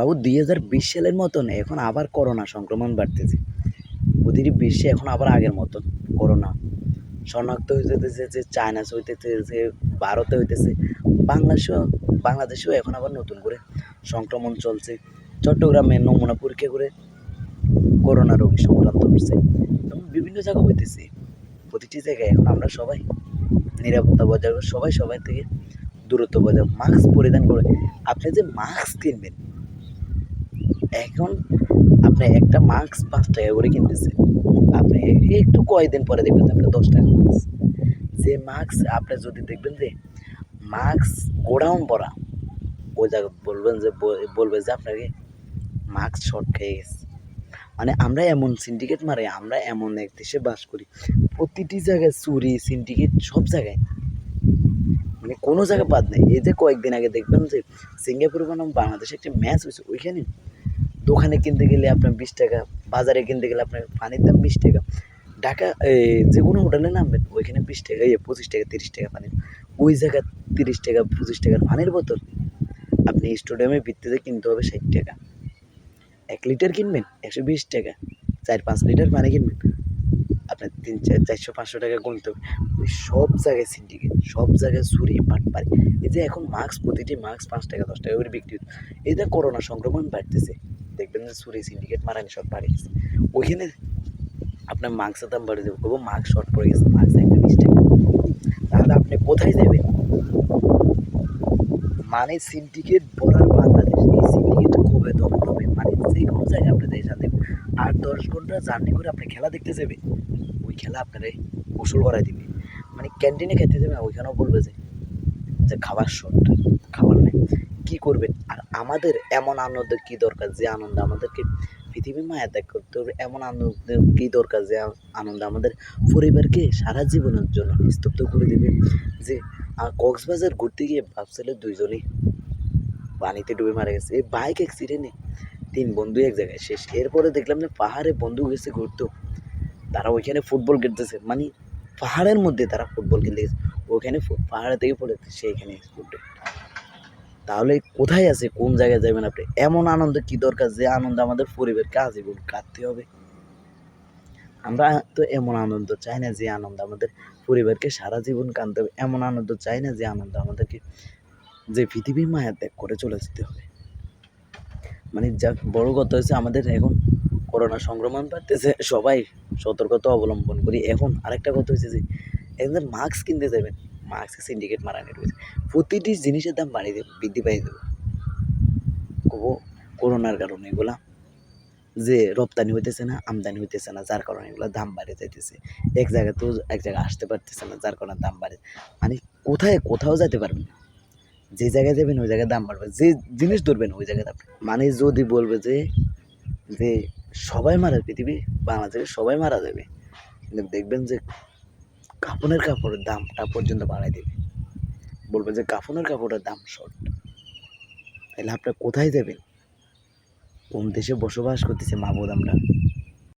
বাবু দুই হাজার বিশ সালের মতন এখন আবার করোনা সংক্রমণ বাড়তেছে। প্রতিটি বিশ্বে এখন আবার আগের মতন করোনা। শনাক্ত হইতেছে যে চায়না হইতেছে, ভারতে হইতেছে, বাংলাদেশেও বাংলাদেশেও এখন আবার নতুন করে সংক্রমণ চলছে। চট্টগ্রামে নমুনা পরীক্ষা করে করোনা রোগী সংক্রান্ত হচ্ছে। এবং বিভিন্ন জায়গা হইতেছে। প্রতিটি জায়গায় এখন আমরা সবাই নিরাপত্তা বজায়, সবাই সবাই থেকে দূরত্ব বজায়, মাস্ক পরিধান করে। আপনি যে মাস্ক কিনবেন এখন আপনি একটা মাস্ক পাঁচ টাকা করে কিনতেছে আপনি একটু কয়েকদিন পরে দেখবেন আপনার দশ টাকা মাস্ক যে মাস্ক আপনি যদি দেখবেন যে মাস্ক গোডাউন ভরা ওই জায়গা বলবেন যে বলবে যে আপনাকে মাস্ক শর্ট খেয়ে গেছে। মানে আমরা এমন সিন্ডিকেট মারে, আমরা এমন এক দেশে বাস করি, প্রতিটি জায়গায় চুরি সিন্ডিকেট সব জায়গায়। মানে কোনো জায়গায় বাদ নেই। এই যে কয়েকদিন আগে দেখবেন যে সিঙ্গাপুর বনাম বাংলাদেশে একটা ম্যাচ হয়েছে, ওইখানে দোকানে কিনতে গেলে আপনার বিশ টাকা, বাজারে কিনতে গেলে আপনার পানির দাম বিশ টাকা। ঢাকা যে কোনো হোটেলে নামবেন, ওইখানে বিশ টাকা ইয়ে পঁচিশ টাকা, তিরিশ টাকা পানির ওই জায়গায় তিরিশ টাকা, পঁচিশ টাকার পানির বোতল। আপনি স্টেডিয়ামের ভিত্তিতে কিনতে হবে ষাট টাকা। এক লিটার কিনবেন, একশো বিশ টাকা। চার, পাঁচ লিটার পানি কিনবেন। আপনার তিন, চার, চারশো, পাঁচশো টাকা গুনতে হবে। ওই সব জায়গায় সিন্ডিকেট সব জায়গায় চুরি পাটপারি এই যে এখন মাস্ক প্রতিটি মাস্ক পাঁচ টাকা, দশ টাকা করে বিক্রি এই যে করোনা সংক্রমণ বাড়তেছে দেখবেন যে চুরি সিন্ডিকেট মারানি সব বাড়ে গেছে। ওইখানে আপনার মাস্কের দাম বাড়ে যাবে বলব মাস্ক শর্ট পড়ে গেছে মাস্ক একটা বিশ টাকা। তাহলে আপনি কোথায় যাবেন? মানে সিন্ডিকেট বলার বাংলাদেশ এই সিন্ডিকেট কবে দমন হবে মানে যে কোনো জায়গায় আপনি দেশা দেবেন আট দশ ঘণ্টা জার্নি করে আপনি খেলা দেখতে যাবে ওই খেলা আপনারে গোসল করাই দিবে। মানে ক্যান্টিনে খেতে যাবে ওইখানেও বলবে যে খাবার শর্ট খাবার নেই। কী করবেন আর আমাদের এমন আনন্দ কী দরকার যে আনন্দ? আমাদেরকে পৃথিবী মায়া ত্যাগ করতে হবে। এমন আনন্দ কী দরকার যে আনন্দ? আমাদের পরিবারকে সারা জীবনের জন্য স্তব্ধ করে দেবে যে কক্সবাজার ঘুরতে গিয়ে ভাবছিল দুইজনই পানিতে ডুবে মারা গেছে। এই বাইক অ্যাক্সিডেন্টে তিন বন্ধু এক জায়গায় শেষ। এরপরে দেখলাম যে পাহাড়ে বন্ধু গেছে ঘুরতেও তারা ওইখানে ফুটবল খেলতেছে। মানে পাহাড়ের মধ্যে তারা ফুটবল খেলতে গেছে। ওইখানে পাহাড় থেকে পড়ে সেইখানে স্পোর্টে তাহলে কোথায় আছে? কোন জায়গায় যাবেন আপনি? এমন আনন্দ কি দরকার যে আনন্দ আমাদের পরিবারকে আজীবন কাটতে হবে? আমরা তো এমন আনন্দ চাই না যে আনন্দ আমাদের পরিবারকে সারা জীবন কাঁদতে হবে। এমন আনন্দ চাই না যে আনন্দ আমাদেরকে যে পৃথিবীর মায়া ত্যাগ করে চলে যেতে হবে। মানে যাক, বড় কথা হচ্ছে আমাদের এখন করোনা সংক্রমণ বাড়তেছে, সবাই সতর্কতা অবলম্বন করি। এখন আরেকটা কথা হচ্ছে যে, একদম মাস্ক কিনতে যাবেন। মাস্ক সিন্ডিকেট মারানি রয়েছে প্রতিটি জিনিসের দাম বাড়িয়ে দেবে, বৃদ্ধি পাই দেবে। কবো, করোনার কারণে এগুলা যে রপ্তানি হইতেছে না, আমদানি হইতেছে না, যার কারণে এগুলো দাম বাড়ে যাইতেছে। এক জায়গায় তো এক জায়গায় আসতে পারতেছে না, যার কারণে দাম বাড়ে মানে কোথায়, কোথাও যেতে পারবেন না। যে জায়গায় যাবেন, ওই জায়গায় দাম বাড়বে। যে জিনিস ধরবেন, ওই জায়গায় দাম মানে যদি বলবে যে যে সবাই মারা পৃথিবী, বাংলাদেশে সবাই মারা যাবে। কিন্তু দেখবেন যে কাপড়ের কাপড়ের দামটা পর্যন্ত বাড়াই দেবে। বলবে যে কাফনের কাপড়ের দাম শর্ট। তাহলে আপনার কোথায় যাবেন? কোন দেশে বসবাস করতেছে মাবুদ আমরা